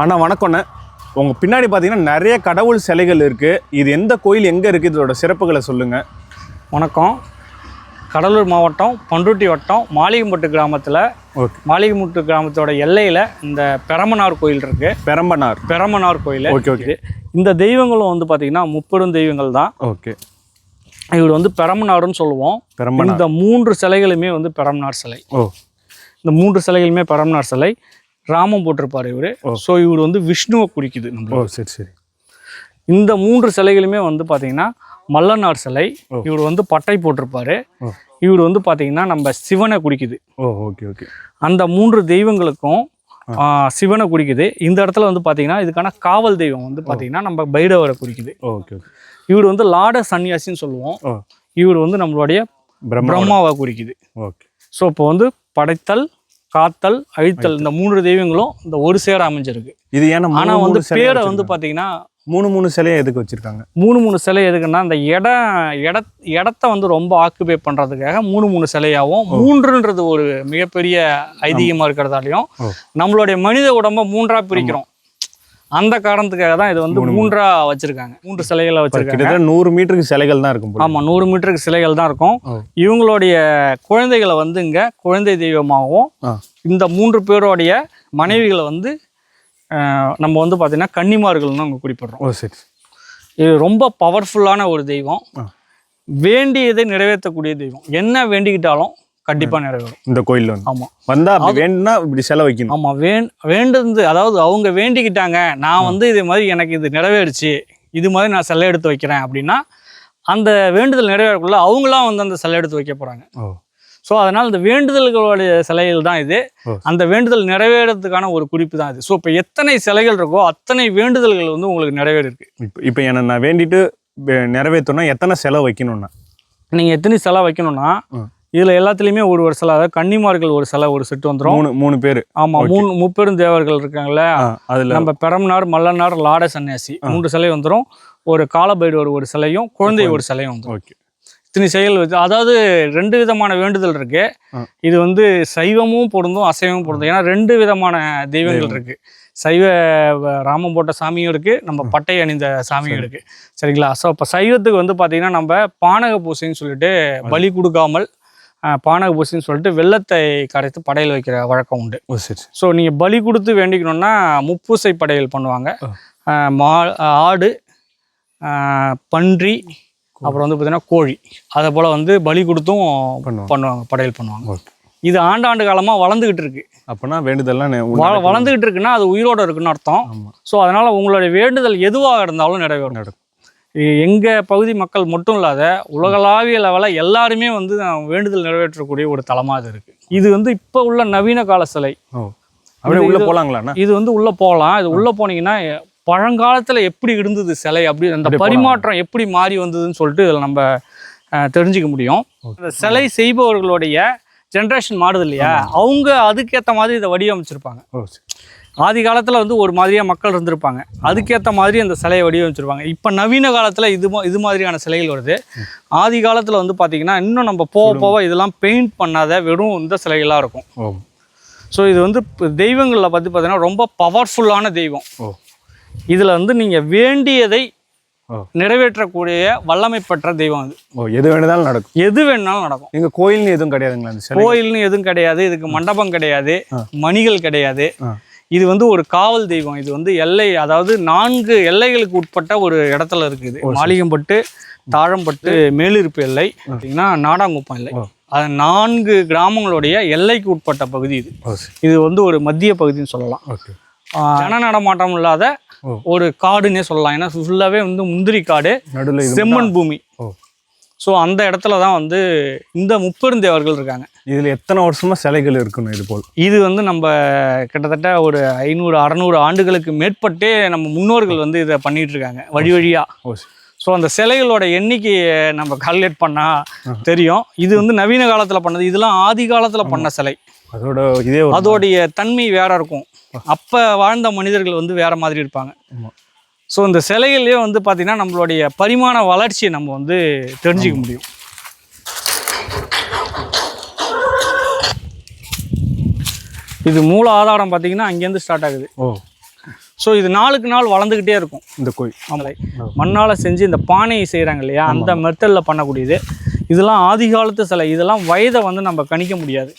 அண்ணா வணக்கம்ண்ணே உங்கள் பின்னாடி பார்த்தீங்கன்னா நிறைய கடவுள் சிலைகள் இருக்குது இது எந்த கோயில் எங்கே இருக்குது இதோட சிறப்புகளை சொல்லுங்கள் வணக்கம். கடலூர் மாவட்டம் பண்ருட்டி வட்டம் மாளிகம்பட்டு கிராமத்தில் ஓகே. மாளிகம்பட்டு கிராமத்தோட எல்லையில் இந்த பெரமனார் கோயில் இருக்குது பெரம்பனார். பெரமனார் கோயில். Okay okay. இந்த தெய்வங்களும் வந்து பார்த்திங்கன்னா முப்பெரும் தெய்வங்கள் தான். ஓகே. இவர் வந்து பெரமனார்னு சொல்லுவோம். பெரம்பனார். இந்த மூன்று சிலைகளுமே வந்து பெரமனார் சிலை. ஓ. இந்த மூன்று சிலைகளுமே பெரமனார் சிலை. ராமம் போட்டிருப்பார் இவர். ஸோ இவர் வந்து விஷ்ணுவை குறிக்குது நம்ம ஓ சரி சரி. இந்த மூன்று சிலைகளுமே வந்து பார்த்தீங்கன்னா மல்லனார் சிலை. இவர் வந்து பட்டை போட்டிருப்பாரு. இவர் வந்து பார்த்தீங்கன்னா நம்ம சிவனை குறிக்குது. ஓ ஓகே ஓகே. அந்த மூன்று தெய்வங்களுக்கும் சிவனை குறிக்குது. இந்த இடத்துல வந்து பார்த்தீங்கன்னா இதுக்கான காவல் தெய்வம் வந்து பார்த்தீங்கன்னா நம்ம பைரவரை குறிக்குது. Okay okay. இவர் வந்து லாட சன்னியாசின்னு சொல்லுவோம். இவர் வந்து நம்மளுடைய பிரம்மா பிரம்மாவை குறிக்குது. ஓகே. ஸோ இப்போ வந்து படைத்தல் காத்தல் அழித்தல் இந்த மூன்று தெய்வங்களும் இந்த ஒரு சேர அமைஞ்சிருக்கு. இது ஏன்னா ஆனால் வந்து பேரை வந்து? பார்த்தீங்கன்னா மூணு மூணு சிலையை எதுக்கு வச்சுருக்காங்க? மூணு மூணு சிலை எதுக்குன்னா அந்த இடம் இட இடத்த வந்து ரொம்ப ஆக்குபை பண்ணுறதுக்காக மூணு மூணு சிலையாகவும் மூன்றுன்றது ஒரு மிகப்பெரிய ஐதீகமாக இருக்கிறதாலையும். நம்மளுடைய மனித உடம்ப மூன்றா பிரிக்கிறோம். அந்த காரணத்துக்காக தான் இது வந்து மூன்றா வச்சிருக்காங்க. மூன்று சிலைகளை வச்சிருக்காங்க. நூறு மீட்டருக்கு சிலைகள் தான் இருக்கும். ஆமா நூறு மீட்டருக்கு சிலைகள் தான் இருக்கும். இவங்களுடைய குழந்தைகளை வந்து இங்க குழந்தை தெய்வமாகவும் இந்த மூன்று பேருடைய மனைவிகளை வந்து நம்ம வந்து பார்த்தீங்கன்னா கன்னிமார்கள்னு அங்கே குறிப்பிடுறோம். ஓ சரி இது ரொம்ப பவர்ஃபுல்லான ஒரு தெய்வம். வேண்டியதை நிறைவேற்றக்கூடிய தெய்வம். என்ன வேண்டிக்கிட்டாலும் கண்டிப்பா நிறைவேறும். இந்த கோயில் வந்து. ஆமா. வந்தா வேணும்னா இப்படி சிலை வைக்கணும் ஆமா வேண் வேண்டுது அதாவது அவங்க வேண்டிக்கிட்டாங்க நான் வந்து இது மாதிரி எனக்கு இது நிறைவேறுச்சு இது மாதிரி நான் சிலை எடுத்து வைக்கிறேன் அப்படின்னா அந்த வேண்டுதல் நிறைவேறக்குள்ள அவங்களாம் வந்து அந்த சிலை எடுத்து வைக்க போறாங்க. ஸோ அதனால் இந்த வேண்டுதல்களுடைய சிலைகள் தான் இது. அந்த வேண்டுதல் நிறைவேறதுக்கான ஒரு குறிப்பு தான் இது. ஸோ இப்போ எத்தனை சிலைகள் இருக்கோ அத்தனை வேண்டுதல்கள் வந்து உங்களுக்கு நிறைவேறிருக்கு. இப்போ இப்போ என்ன நான் வேண்டிட்டு நிறைவேற்றணும்னா எத்தனை செலவு வைக்கணும்னா? நீங்கள் எத்தனை சிலை வைக்கணும்னா. இதில் எல்லாத்துலேயுமே ஒரு ஒரு சிலை அதாவது கன்னிமார்கள் ஒரு சிலை ஒரு செட்டு வந்துடும் மூணு மூணு பேர். ஆமாம் Okay. மூணு முப்பெரும் தேவர்கள் இருக்காங்கல்ல? அதில் நம்ம பெரம்னார் மல்லனார் லாட சன்னியாசி மூன்று சிலை வந்துடும் ஒரு காலபைரவர் ஒரு சிலையும் குழந்தை ஒரு சிலையும் வந்துடும் ஓகே இத்தனை செயல் வச்சு அதாவது ரெண்டு விதமான வேண்டுதல் இருக்கு. இது வந்து சைவமும் பொருந்தும் அசைவமும் பொருந்தும். ஏன்னா ரெண்டு விதமான தெய்வங்கள். இருக்கு. சைவ ராமம் போட்ட சாமியும் இருக்கு நம்ம பட்டை அணிந்த சாமியும் இருக்கு. சரிங்களா? ஸோ இப்போ சைவத்துக்கு வந்து பார்த்தீங்கன்னா நம்ம பானக பூசைன்னு சொல்லிட்டு பலி கொடுக்காமல் பானக பூசைன்னு சொல்லிட்டு வெள்ளத்தை கரைத்து படையல் வைக்கிற வழக்கம் உண்டு. ஸோ நீங்கள் பலி கொடுத்து வேண்டிக்கணும்னா முப்பூசை படையல் பண்ணுவாங்க. மா ஆடு பன்றி அப்புறம் வந்து பார்த்தீங்கன்னா கோழி. அதை போல் வந்து பலி கொடுத்தும் பண்ணுவாங்க. படையல் பண்ணுவாங்க. இது ஆண்டாண்டு காலமாக வளர்ந்துக்கிட்டு இருக்கு. அப்போனா வேண்டுதல்லாம். வளர்ந்துக்கிட்டு இருக்குன்னா அது உயிரோட இருக்குன்னு அர்த்தம். ஸோ அதனால் உங்களுடைய வேண்டுதல் எதுவாக இருந்தாலும் நிறைவேறும். நடக்கும். எங்கள் பகுதி மக்கள் மட்டும் இல்லாத உலகளாவிய லெவலில் எல்லாருமே வந்து வேண்டுதல் நிறைவேற்றக்கூடிய ஒரு தலமாக இது இருக்குது இது வந்து இப்போ உள்ள நவீன கால சிலை. அப்படியே உள்ள போலாங்களாண்ணா இது வந்து உள்ள போகலாம். இது உள்ள போனீங்கன்னா பழங்காலத்துல எப்படி இருந்தது சிலை? அப்படி அந்த பரிமாற்றம் எப்படி மாறி வந்ததுன்னு சொல்லிட்டு இதில் நம்ம தெரிஞ்சுக்க முடியும். இந்த சிலை செய்பவர்களுடைய ஜென்ரேஷன் மாறுது இல்லையா? அவங்க அதுக்கேற்ற மாதிரி இதை வடிவமைச்சிருப்பாங்க. ஆதி காலத்தில் வந்து ஒரு மாதிரியாக மக்கள் இருந்திருப்பாங்க. அதுக்கேற்ற மாதிரி அந்த சிலையை வடிவமைச்சிருப்பாங்க இப்போ நவீன காலத்தில் இது மா- இது மாதிரியான சிலைகள் வருது. ஆதி காலத்தில் வந்து பார்த்தீங்கன்னா இன்னும் நம்ம போக போக இதெல்லாம் பெயிண்ட் பண்ணாத வெறும் இந்த சிலைகளாக இருக்கும். ஸோ இது வந்து தெய்வங்களில் பற்றி பார்த்தீங்கன்னா ரொம்ப பவர்ஃபுல்லான தெய்வம். ஓ. இதில் வந்து நீங்கள் வேண்டியதை. நிறைவேற்றக்கூடிய வல்லமை பெற்ற தெய்வம் அது. ஓ எது வேணுதாலும் நடக்கும். எது வேணாலும் நடக்கும். எங்க கோயில்னு எதுவும் கிடையாதுங்களா கோயில்னு எதுவும் கிடையாது. இதுக்கு மண்டபம் கிடையாது. மணிகள் கிடையாது. இது வந்து ஒரு காவல் தெய்வம். இது வந்து எல்லை அதாவது நான்கு எல்லைகளுக்கு உட்பட்ட ஒரு இடத்துல இருக்குது. மாளிகம்பட்டு தாழம்பட்டு மேலிருப்பு எல்லை பார்த்தீங்கன்னா நாடாங்குப்பம் எல்லை. அது நான்கு கிராமங்களுடைய எல்லைக்கு உட்பட்ட பகுதி இது. இது வந்து ஒரு மத்திய பகுதின்னு சொல்லலாம். ஜன நடமாட்டம் இல்லாத. ஒரு காடுன்னே சொல்லலாம். ஏன்னா ஃபுல்லாகவே வந்து முந்திரி காடு செம்மண் பூமி. ஸோ அந்த இடத்துல தான் வந்து இந்த முப்பெருந்தேவர்கள் இருக்காங்க. இதுல எத்தனை வருஷமா சிலைகள் இருக்கணும் இது போல்? இது வந்து நம்ம கிட்டத்தட்ட ஒரு ஐநூறு அறநூறு ஆண்டுகளுக்கு மேற்பட்டே நம்ம முன்னோர்கள் வந்து இதை பண்ணிட்டு இருக்காங்க வழி வழியா. ஓ சரி. ஸோ அந்த சிலைகளோட எண்ணிக்கையை நம்ம கால்குலேட் பண்ணா தெரியும். இது வந்து நவீன காலத்தில் பண்ணது இதெல்லாம் ஆதி காலத்தில் பண்ண சிலை. அதோட இதே அதோடைய தன்மை வேற இருக்கும். அப்போ வாழ்ந்த மனிதர்கள் வந்து வேற மாதிரி இருப்பாங்க. ஸோ இந்த சிலைகள்லேயே வந்து பார்த்தீங்கன்னா நம்மளுடைய பரிமாண வளர்ச்சியை நம்ம வந்து தெரிஞ்சுக்க முடியும். இது மூல ஆதாரம் பார்த்தீங்கன்னா அங்கேருந்து ஸ்டார்ட் ஆகுது. ஓ. ஸோ இது நாளுக்கு நாள் வளர்ந்துக்கிட்டே இருக்கும். இந்த கோயில். ஆமலை மண்ணால் செஞ்சு இந்த பானையை செய்கிறாங்க இல்லையா? அந்த மெத்தடில் பண்ணக்கூடியது. இதெல்லாம் ஆதி காலத்து சிலை. இதெல்லாம் வயதை வந்து நம்ம கணிக்க முடியாது.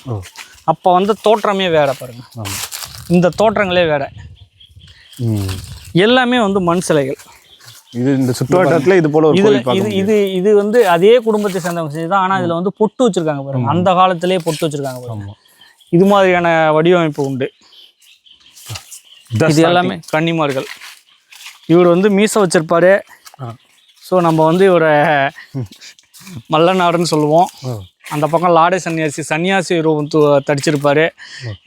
அப்போ வந்து தோற்றமே வேற பாருங்க. இந்த தோற்றங்களே வேற. எல்லாமே வந்து மண் சிலைகள். இது இந்த சுற்றுவட்டாரத்தில் இது போல பார்க்க இது இது இது வந்து அதே குடும்பத்தை சேர்ந்தவங்க செஞ்சு தான் ஆனால் இதில் வந்து பொட்டு வச்சிருக்காங்க பாருங்க. அந்த காலத்திலே பொட்டு வச்சிருக்காங்க பாருங்க. இது மாதிரியான வடிவமைப்பு உண்டு. இது எல்லாமே கன்னிமார்கள். இவர் வந்து மீசை வச்சிருப்பாரு. ஸோ நம்ம வந்து இவரை மல்லநாடுன்னு சொல்லுவோம். அந்த பக்கம் லாடை சன்னியாசி சன்னியாசி ரூபம் தடிச்சிருப்பாரு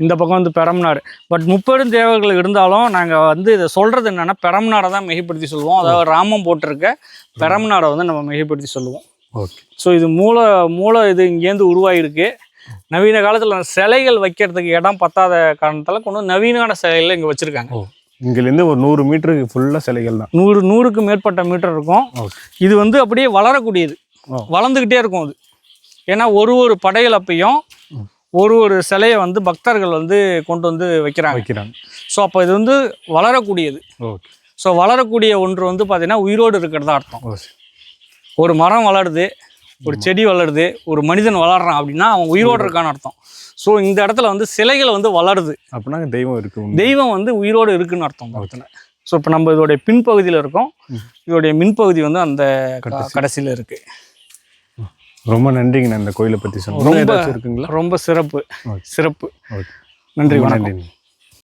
இந்த பக்கம் வந்து பெரம்நாடு. பட் முப்பெரும் தேவர்கள் இருந்தாலும் நாங்கள் வந்து இதை சொல்கிறது என்னென்னா பெரம்நாடை தான் மிகைப்படுத்தி சொல்லுவோம். அதாவது ராமம் போட்டிருக்க பெரம்நாடை வந்து நம்ம மிகைப்படுத்தி சொல்லுவோம். ஓகே. ஸோ இது மூல மூல இது இங்கேருந்து உருவாகிருக்கு நவீன காலத்தில் சிலைகள் வைக்கிறதுக்கு இடம் பத்தாத காரணத்தால் கொண்டு நவீனான சிலைகள் இங்கே வச்சுருக்காங்க. ஓ இங்கிலேருந்து ஒரு நூறு மீட்டருக்கு ஃபுல்லாக சிலைகள் தான். நூறு நூறுக்கு மேற்பட்ட மீட்டர் இருக்கும். இது வந்து அப்படியே வளரக்கூடியது. வளர்ந்துக்கிட்டே இருக்கும் அது. ஏன்னா ஒரு ஒரு படையலப்பையும் ஒரு ஒரு சிலையை வந்து பக்தர்கள் வந்து கொண்டு வந்து வைக்கிறாங்க. வைக்கிறாங்க. ஸோ அப்போ இது வந்து வளரக்கூடியது. ஸோ வளரக்கூடிய ஒன்று வந்து பார்த்தீங்கன்னா உயிரோடு இருக்கிறதா அர்த்தம். ஒரு மரம் வளருது. ஒரு செடி வளருது ஒரு மனிதன் வளர்றான் அப்படின்னா அவன் உயிரோடு இருக்கான்னு அர்த்தம். ஸோ இந்த இடத்துல வந்து சிலைகள் வந்து வளருது. அப்படின்னா தெய்வம் இருக்கு. தெய்வம் வந்து உயிரோடு இருக்குன்னு அர்த்தம் இடத்துல ஸோ இப்போ நம்ம இதோடைய பின்பகுதியில் இருக்கோம். இதோடைய மின்பகுதி வந்து அந்த கடைசியில் இருக்குது ரொம்ப நன்றிங்கண்ணா இந்த கோயிலை பற்றி சொன்னோம் ரொம்ப இருக்குங்களா? ரொம்ப சிறப்பு. சிறப்பு. நன்றி வணக்கம்.